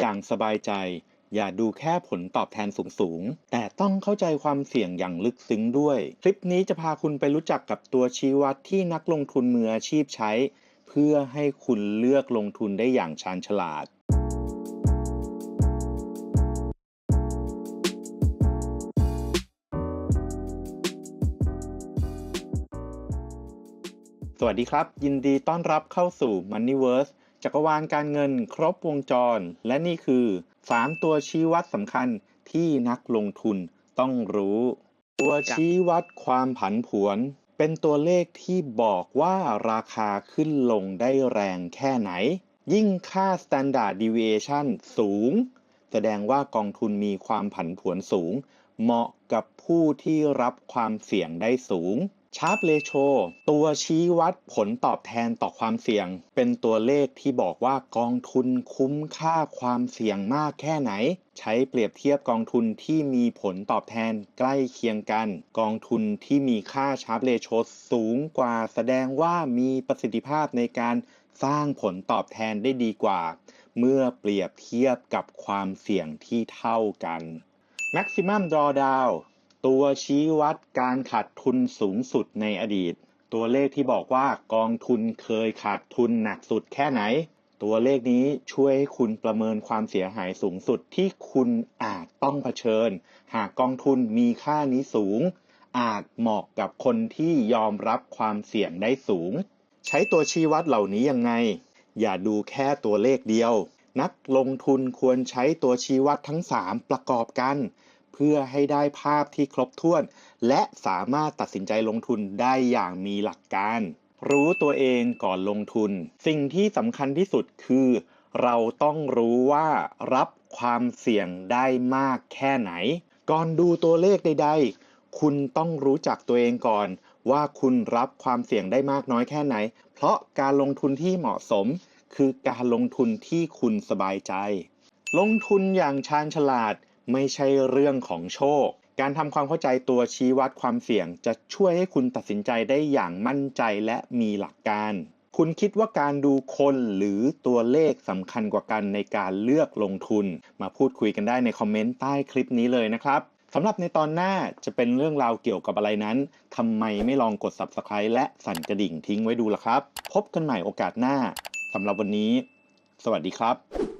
อย่างสบายใจ อย่าดูแค่ผลตอบแทนสูงๆแต่ต้องเข้าใจความเสี่ยงอย่างลึกซึ้งด้วย คลิปนี้จะพาคุณไปรู้จักกับตัวชี้วัดที่นักลงทุนมืออาชีพใช้ เพื่อให้คุณเลือกลงทุนได้อย่างชาญฉลาดสวัสดีครับ ยินดีต้อนรับเข้าสู่ Moneyverse จักรวาลการเงินครบวงจร และนี่คือ 3 ตัวชี้วัดสำคัญที่นักลงทุนต้องรู้ ตัวชี้วัดความผันผวน เป็นตัวเลขที่บอกว่าราคาขึ้นลงได้แรงแค่ไหน ยิ่งค่า Standard Deviation สูง แสดงว่ากองทุนมีความผันผวนสูง เหมาะกับผู้ที่รับความเสี่ยงได้สูง ชาร์ปเลโชตัวชี้วัดผลตอบแทนต่อความเสี่ยง เป็นตัวเลขที่บอกว่ากองทุนคุ้มค่าความเสี่ยงมากแค่ไหน ใช้เปรียบเทียบกองทุนที่มีผลตอบแทนใกล้เคียงกัน กองทุนที่มีค่าชาร์ปเลโชสูงกว่าแสดงว่ามีประสิทธิภาพในการสร้างผลตอบแทนได้ดีกว่า เมื่อเปรียบเทียบกับความเสี่ยงที่เท่ากัน Maximum Drawdown ตัวชี้วัดการขาดทุนสูงสุดในอดีต ตัวเลขที่บอกว่ากองทุนเคยขาดทุนหนักสุดแค่ไหน ตัวเลขนี้ช่วยให้คุณประเมินความเสียหายสูงสุดที่คุณอาจต้องเผชิญ หากกองทุนมีค่านี้สูง อาจเหมาะกับคนที่ยอมรับความเสี่ยงได้สูง ใช้ตัวชี้วัดเหล่านี้ยังไง อย่าดูแค่ตัวเลขเดียว นักลงทุนควรใช้ตัวชี้วัดทั้ง 3 ประกอบกัน พื่อให้ได้ภาพที่ครบถ้วน และสามารถตัดสินใจลงทุนได้อย่างมีหลักการ รู้ตัวเองก่อนลงทุน สิ่งที่สำคัญที่สุดคือ เราต้องรู้ว่ารับความเสี่ยงได้มากแค่ไหน ก่อนดูตัวเลขใด ๆ คุณต้องรู้จักตัวเองก่อน ว่าคุณรับความเสี่ยงได้มากน้อยแค่ไหน เพราะการลงทุนที่เหมาะสม คือการลงทุนที่คุณสบายใจ ลงทุนอย่างชาญฉลาด ไม่ใช่เรื่องของโชค การทำความเข้าใจตัวชี้วัดความเสี่ยง จะช่วยให้คุณตัดสินใจได้อย่างมั่นใจและมีหลักการ คุณคิดว่าการดูคนหรือตัวเลขสำคัญกว่ากันในการเลือกลงทุน มาพูดคุยกันได้ในคอมเมนต์ใต้คลิปนี้เลยนะครับสำหรับในตอนหน้าจะเป็นเรื่องราวเกี่ยวกับอะไรนั้น ทำไมไม่ลองกด Subscribe และสั่นกระดิ่งทิ้งไว้ดูล่ะครับ พบกันใหม่โอกาสหน้า สำหรับวันนี้ สวัสดีครับ